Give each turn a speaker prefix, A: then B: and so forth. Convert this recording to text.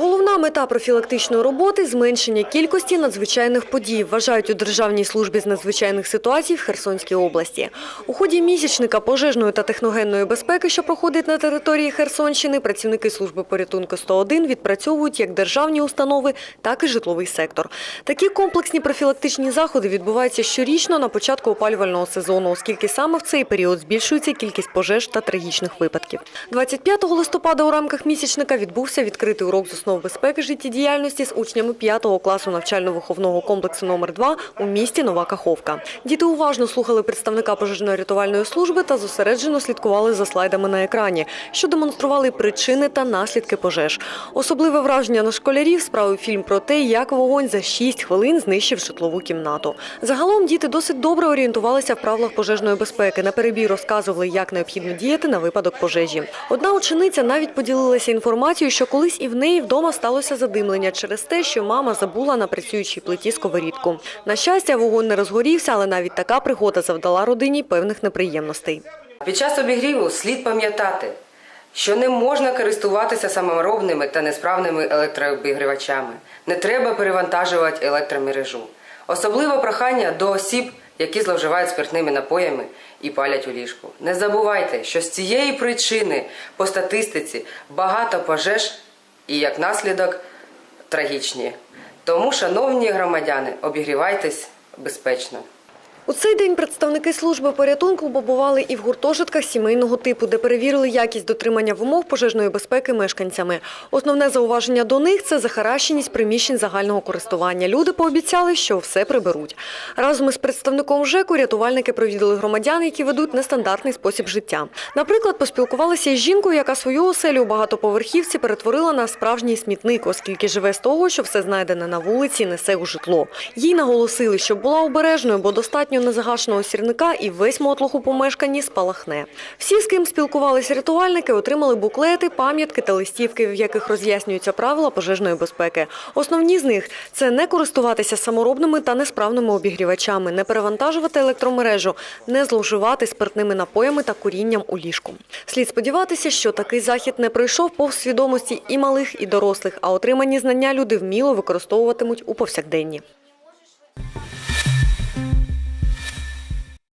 A: Головна мета профілактичної роботи зменшення кількості надзвичайних подій, вважають у Державній службі з надзвичайних ситуацій в Херсонській області. У ході місячника пожежної та техногенної безпеки, що проходить на території Херсонщини, працівники служби порятунку 101 відпрацьовують як державні установи, так і житловий сектор. Такі комплексні профілактичні заходи відбуваються щорічно на початку опалювального сезону, оскільки саме в цей період збільшується кількість пожеж та трагічних випадків. 25 листопада у рамках місячника відбувся відкритий урок з основ безпеки життєдіяльності з учнями 5 класу навчально-виховного комплексу номер 2 у місті Нова Каховка. Діти уважно слухали представника пожежно-рятувальної служби та зосереджено слідкували за слайдами на екрані, що демонстрували причини та наслідки пожеж. Особливе враження на школярів справив фільм про те, як вогонь за 6 хвилин знищив житлову кімнату. Загалом діти досить добре орієнтувалися в правилах пожежної безпеки. На перебій розказували, як необхідно діяти на випадок пожежі. Одна учениця навіть поділилася інформацією, що колись і в неї вдома сталося задимлення через те, що мама забула на працюючій плиті сковорідку. На щастя, вогонь не розгорівся, але навіть така пригода завдала родині певних неприємностей.
B: Під час обігріву слід пам'ятати, що не можна користуватися саморобними та несправними електрообігрівачами. Не треба перевантажувати електромережу. Особливо прохання до осіб, які зловживають спиртними напоями і палять у ліжку. Не забувайте, що з цієї причини по статистиці багато пожеж і як наслідок трагічні. Тому, шановні громадяни, обігрівайтесь безпечно.
A: У цей день представники служби порятунку побували і в гуртожитках сімейного типу, де перевірили якість дотримання вимог пожежної безпеки мешканцями. Основне зауваження до них – це захаращеність приміщень загального користування. Люди пообіцяли, що все приберуть. Разом із представником ЖЕКу рятувальники провідали громадян, які ведуть нестандартний спосіб життя. Наприклад, поспілкувалися із жінкою, яка свою оселю у багатоповерхівці перетворила на справжній смітник, оскільки живе з того, що все знайдене на вулиці несе у житло. Їй наголосили, щоб була обережною, бо достатньо незагашеного сірника і весь мотлох у помешканні спалахне. Всі, з ким спілкувалися рятувальники, отримали буклети, пам'ятки та листівки, в яких роз'яснюються правила пожежної безпеки. Основні з них – це не користуватися саморобними та несправними обігрівачами, не перевантажувати електромережу, не зловживати спиртними напоями та курінням у ліжку. Слід сподіватися, що такий захід не пройшов повз свідомості і малих, і дорослих, а отримані знання люди вміло використовуватимуть у повсякденні.